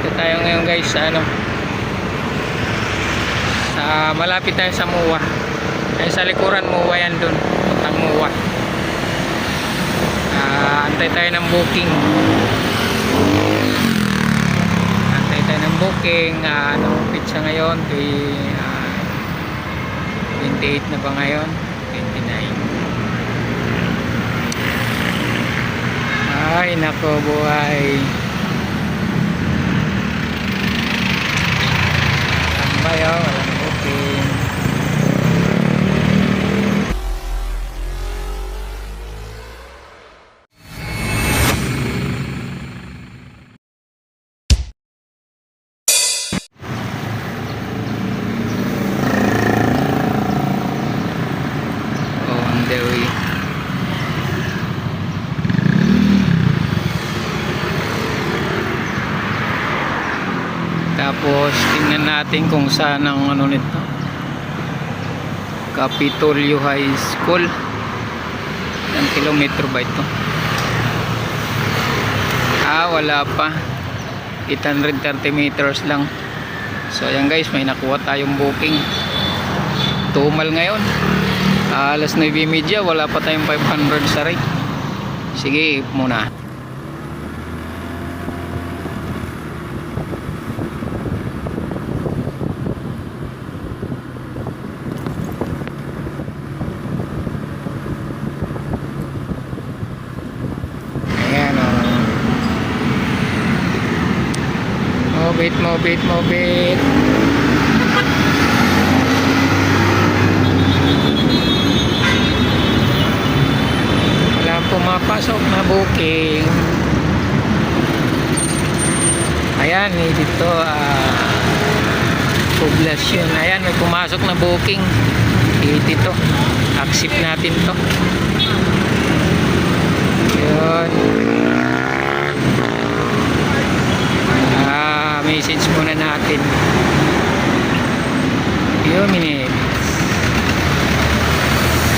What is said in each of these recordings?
Dito tayo ngayon guys sa ano. Sa malapit tayo sa Muwa. Ay sa likuran Muwa yan doon. Puntang Muwa. Ah, antay tayo ng booking. Antay tayo ng booking. Ah, ano pizza ngayon? Tuy, ah, 28 na ba ngayon? 29. Ay, nako buhay. Tapos tingnan natin kung saan ang ano nito. Capitolio High School. Ilang kilometro ba ito? Ah, wala pa. 830 meters lang. So ayan guys, may nakuha tayong booking. Tumal ngayon. Ah, alas 9.30, wala pa tayong 500 sa rate. Sige, muna. Ayan o. Mobit, mobit, mobit. Wala pumapasok na booking. Ayan, eh, dito ah poblasyon. Ayan, may pumasok na booking. Eh, dito. Accept natin to. Yun. Ah, message muna natin. Few minutes.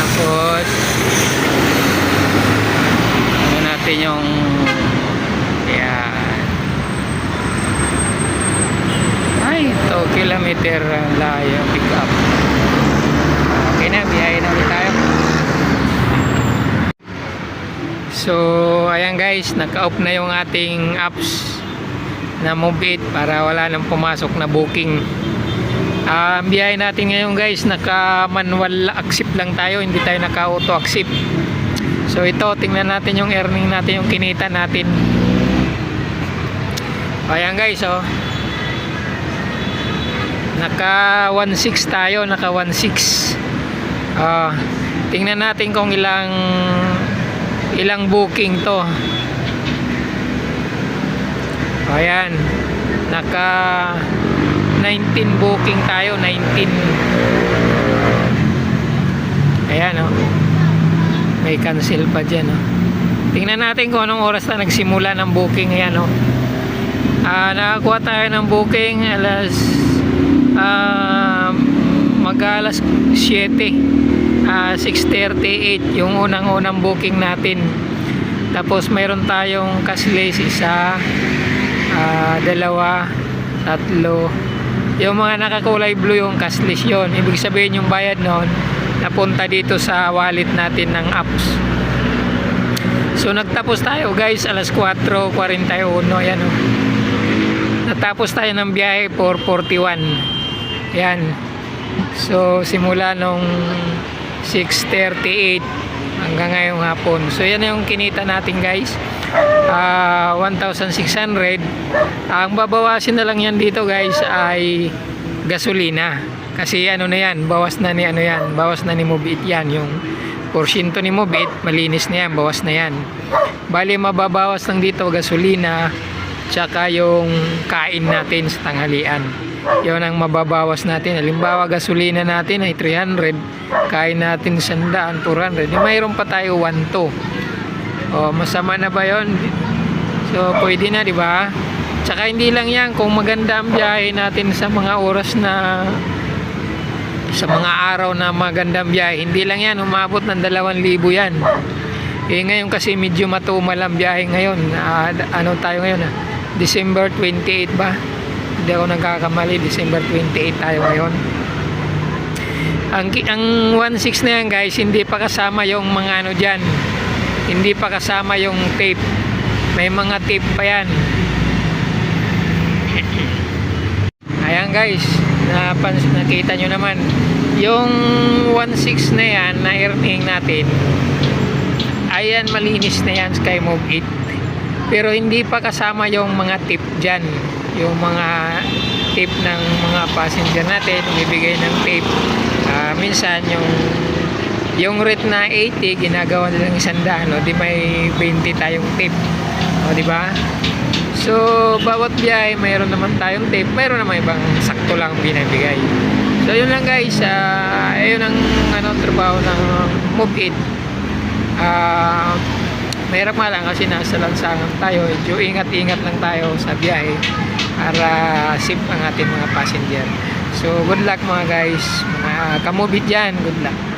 Tapos, ano natin yung yan. Ay, 2 kilometer ang layo pick up. Okay na, biyahe na tayo. So, ayan guys, naka-off na yung ating apps na Move It para wala nang pumasok na booking. Ah, ang biyahe natin ngayon guys, naka-manual accept lang tayo, hindi tayo naka-auto accept. So ito, tingnan natin yung earning natin, yung kinita natin. Ayan guys, oh. Naka 1.6 tayo, naka 1.6. Ah, tingnan natin kung ilang ilang booking to ayan. Naka 19 booking tayo 19 ayan o may cancel pa dyan o tingnan natin kung anong oras na nagsimula ng booking ayan o Ah, nakakuha tayo ng booking alas ah, mag alas 7 ah, 6.38 yung unang unang booking natin. Tapos mayroon tayong cashless isa ah, dalawa tatlo. Yung mga nakakulay blue yung cashless yon ibig sabihin yung bayad noon napunta dito sa wallet natin ng apps. So nagtapos tayo guys. Alas 4.41 yan oh. natapos tayo ng biyahe 4.41 yan So simula nung 6.38 hanggang ngayong hapon. So yan yung kinita natin guys. Ah, 1,600. Ang babawasin na lang yan dito guys ay gasolina. Kasi ano na yan, bawas na ni ano yan, bawas na ni Mobit yan. Yung porsyento ni Mobit, malinis na yan, bawas na yan. Bali mababawas lang dito gasolina, tsaka yung kain natin sa tanghalian yun ang mababawas natin. Halimbawa gasolina natin ay 300 kain natin 100 200 di mayroon pa tayo 1 2 o masama na ba yon so pwede na di ba? Tsaka hindi lang yan. Kung maganda ang biyahe natin sa mga oras na sa mga araw na magandang biyahe hindi lang yan. Umabot ng 2,000 yan. Eh ngayon kasi medyo matumal ang biyahe ngayon. Ah, ano tayo ngayon ah? December 28 ba? Hindi ako nagkakamali, December 28 tayo ngayon. Ang, ang 1.6 na yan guys, hindi pa kasama yung mga ano dyan. Hindi pa kasama yung tape. May mga tape pa yan. Ayan guys, napans nakita nyo naman. Yung 1.6 na yan, na earning natin, ayan malinis na yan Skymove 8. Pero hindi pa kasama yung mga tip dyan. Yung mga tip ng mga passenger natin, bibigay ng tape. Ah, minsan yung yung rate na 80 ginagawa nilang isang daan, no? di may 20 tayong tape. O, di ba? So, bawat biyahe, mayroon naman tayong tape, mayroon naman ibang sakto lang binibigay. So, yun lang guys, ah ayun ang ano, trabaho ng Move It. Ah, mahirap nga lang kasi nasa lansangan tayo, medyo ingat-ingat lang tayo sa biyahe para safe ang ating mga passenger. So, good luck mga guys, mga kamubit dyan, good luck.